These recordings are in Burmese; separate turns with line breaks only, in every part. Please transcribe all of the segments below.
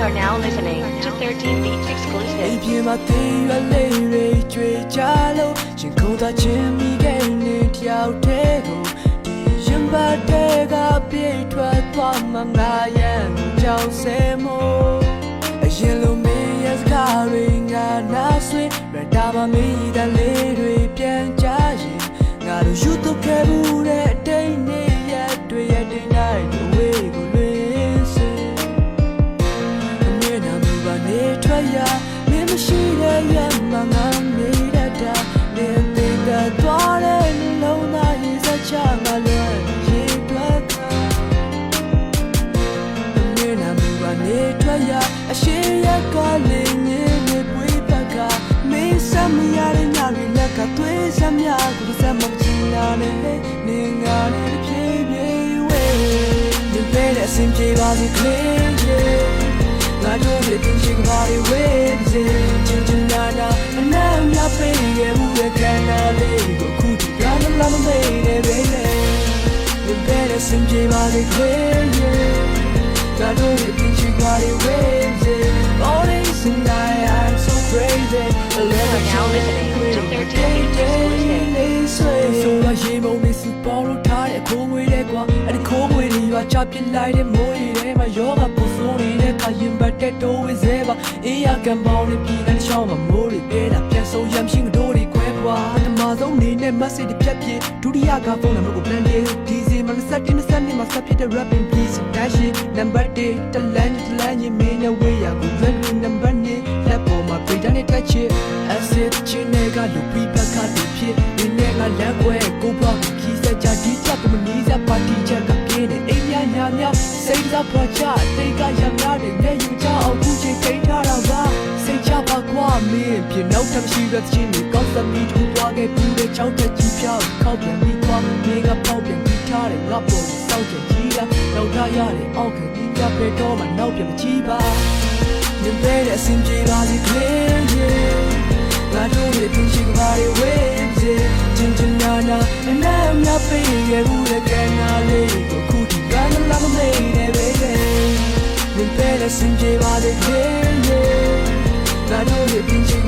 13 Beats
အိ
exclusive.
မ်ပြင်မှာသေးရွယ်လေးတွေကြွေကြလို့ရှင်ခုန်သာချင်းမိခဲ့နေတယောက်တည်းကိုဒီရင်ပတ်တဲ့ကပြေးထွက်သွားမှငါရန်ကြောင်စဲမို့အရင်လိုမင်းရဲ့စကားတွေငါနာဆွေရတာမမီးတဲ့လေးတွေပြန်ကြရင်ငါတို့ယူတော့ခဲ့ဘူးတဲ့ လေးငင်းနေပွေးပကမင်းစမရတဲ့ညတွေလက်ကသွေးစမ်းများကိုစမ်းမချင်နာနဲ့နေငါနဲ့ဖြည်းဖြည်းဝေးနေပဲတဲ့အစင်ပြေပါစေကလေးရဲ့ငါတို့ရဲ့တင်ရှိကဘာတွေဝေးစေချင်ချင်နာနာအနာမြပေးရဲ့ဘူးရဲ့ကန္နာလေးကိုခုဒီကလည်းလာမမေးနဲ့ပဲလေဒီကဲတဲ့စင်ပြေပါလေခွေရဲ့ငါတို့ရဲ့တင်ရှိကဘာတွေဝေးစေ All days and night I'm so crazy
You are now listening to 13 Beats exclusive.
ဆိုရရေမုံလေးစပေါ်လို့ထားတဲ့ခိုးငွေတဲ့ကွာအဲ့ဒီခိုးငွေတွေရွာချပစ်လိုက်တဲ့မိုးရီထဲမှာယောဂပူဆိုးနေတဲ့ခါရင်ဘတ်တဲ့တိုးဝဲစဲပါအေးရကံပေါင်းနဲ့ပြည်တဲ့ချောင်းမှာမိုးတွေပေးတာပြန်ဆုံးရမ်းရှင်းကတို့တွေခွဲပွားတမဆုံးနေနဲ့ message တွေဖြတ်ပြဒုတိယကဖုန်းနံပါတ်ကို plan လေးဒီစီမှာ27 27မှာဆက်ဖြစ်တဲ့ rapping please dash number 1တလန်း ပြေးတဲ့ touch it acid ချင်းတွေကလူပြီးဘက်ကတည်းဖြစ်ဒီနေ့ကလမ်းပွဲကိုဘွားကိုခီးစကြဒီချက်ကမနီးစပါတီချက်ကကင်းနေအိမ်များညာများစိတ်သာပွားချတိတ်ကရများတွေမျက်ယူချအောင်ခုချိန်ထိန်ထားတာပါစိတ်ချပါကွာမင်းပြနောက်ထပ်ရှိတဲ့ချင်းတွေကောက်စမီထူသွားခဲ့ဘူးတဲ့ချောင်းတက်ကြီးပြောင်းခောက်ပြန်ပြီးသွားနေကပေါက်ပြန်ပြီးထားတယ်ငါပေါ်ကိုစောက်ချင်ကြီးတာနောက်ထားရတယ်အောက်ခံပြီးပြပဲတော့မှနောက်ပြန်မကြည့်ပါ မြင်တဲ့အစင်ပြေပါလိမ့်ရဲ့ငါတို့ရဲ့တင်ရှိကဘာတွေဝေးစေချင်ချင်နာနာအနာမြပေးရဲ့ဘူးတဲ့ကံနာလေးကိုခုဒီကလည်းလာမမေးနဲ့ပဲမြင်တဲ့အစင်ပြေပါလိမ့်ရဲ့ငါတို့ရဲ့ပြင်ချင်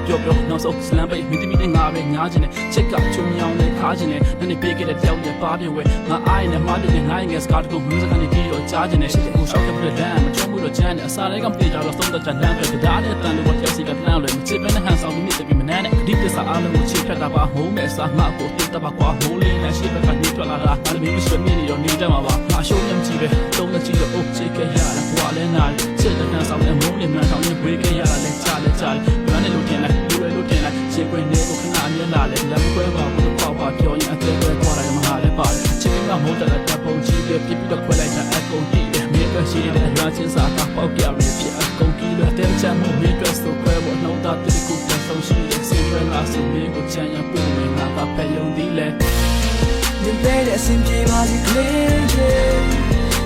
ပဲပြောပြောနောက်ဆုံးစလမ်ပိတ်မိတိမိနဲ့ငါပဲညားခြင်းလေချက်ကချုံမြောင်းနဲ့ခါခြင်းလေနည်းနည်းပေးခဲ့တဲ့တယောက်ရဲ့ပါပြဝဲငါအိုင်းနဲ့မားတဲ့ငါရဲ့စကားတကူမူစကနေပြီးတော့ကြားခြင်းလေရှစ်ကိုရှောက်တဲ့ပြလမ်းမချုံမှုတော့ချမ်းတယ်အစားတွေကမပြေကြတော့သုံးသက်ချလမ်းပဲဒါနဲ့တန်လို့တယောက်စီကတန်းလွယ်မချစ်ပဲနဲ့ဟန်ဆောင်ပြီးမြစ်ပြီးမနှမ်းနဲ့ဒီပစ္စအားလုံးကိုချစ်ဖြတ်တာပါမုန်းမဲ့အစားငါ့ကိုတိတ်တပါကွာမိုးလေးနဲ့ရှေ့ဘက်ကညှိထွက်လာတာအဲ့လိုမျိုးဆွေးမြနေတော့နေတတ်မှာပါ မဟုတ်တဲ့တပ်ပုံကြီးပဲပြပြတော့ခွဲလိုက်တာအကုန်ကြည့်တယ်မြေကရှိတဲ့အရာချင်းစာတာပေါက်ကြရဖြစ်အကုန်ကြီးလို့တဲ့ချမ်းမှုမြေကဆိုခွဲဖို့နှောင်းတာတိကူတဲ့ဆုံးရှိတဲ့စေရလာစုမင်းကိုချမ်းရပူနေငါကဖက်ယုံဒီလဲ
မြင်တဲ့အစင်ပြေပါလိမ့်ရဲ့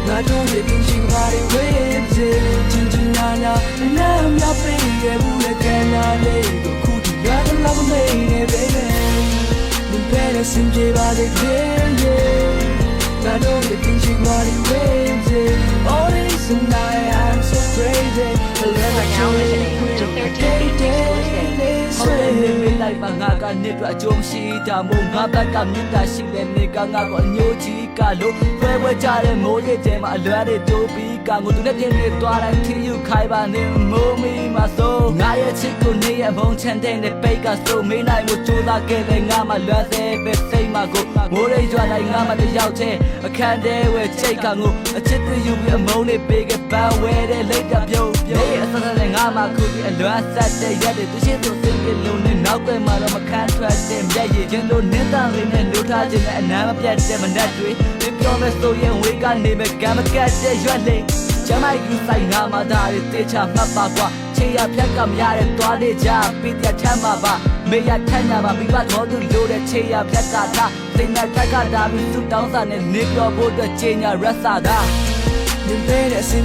ငါတို့ရဲ့ပြင်ချင်ပါတွေဝေးစေချင်ချင်နာနာအနာမြပေးရဲ့ဘူးလေကံနာလေးကိုခုဒီရတဲ့လမ်းမေးနေပဲမြင်တဲ့အစင်ပြေပါလိမ့်ရဲ့ ငါတို့ရဲ့ပြင်ချင်ပါတွေဝေးစေ All days and night I'm so crazy
You are now listening to 13 Beats exclusive.
ဟုတ်တယ်နေမေး လိုက်ပါငါကနှစ်အတွက်အကျိုးမရှိတာမို့ငါဘက်ကမြင့်တာရှိလဲနေကငါကိုအညိုကြီးကလို့ဖွဲဖွဲကြတဲ့မိုးရဲ့တဲမှာအလွမ်းတွေတိုးပြီးကငိုသူနဲ့ပြင်းနေသွားတိုင်းထီယူခိုင်ပါနေမိုးမီမှာဆိုငါရဲ့ချစ်ကိုနေရမုံချန်တဲ့နဲ့ပိတ်ကဆိုမေးနိုင်မှုကြိုးစားခဲ့တဲ့ငါမှလွမ်းသေးပဲစိတ်မှာကိုမိုးရိပ်ကြွတိုင်းငါမှတယောက်ချင်းအခန်းထဲဝဲချိတ်ကငိုအချစ်တွေယူပြီးအမုန်းတွေပေးခဲ့ပန်းဝဲတဲ့လိတ်တပြုံးပြုံးအဆက်ဆက်နဲ့ငါမှခုဒီအလွမ်းဆက်တဲ့ရက်တွေသူရှိသူစင်ပြလုံးနဲ့နောက်ွယ်မှာတော့မခန်းထွက်တဲ့မျက်ရည်ချင်းတို့နင်းတန်လေးနဲ့လို့ထားခြင်းနဲ့အနားမပြတ်တဲ့မနက်တွေပြပြောမဲ့ဆိုရင်ဝေးကနေမဲ့ကံမကတ်တဲ့ရွက်လေးကျမိုက်ကူဆိုင်ငါမှဒါတွေတေချာမှတ်ပါကွာချေရဖြတ်ကမရတဲ့သွားလေးကြပြီးပြတ်ထမ်းမှာပါမေရထမ်းညာပါမိဘတော်သူလို့တဲ့ချေရဖြတ်ကထားစိတ်နဲ့ထက်ကတာပြီးသူတောင်းစာနဲ့နေပြောဖို့အတွက်ချေညာရက်စာတာ
မြင်တဲ့အစင်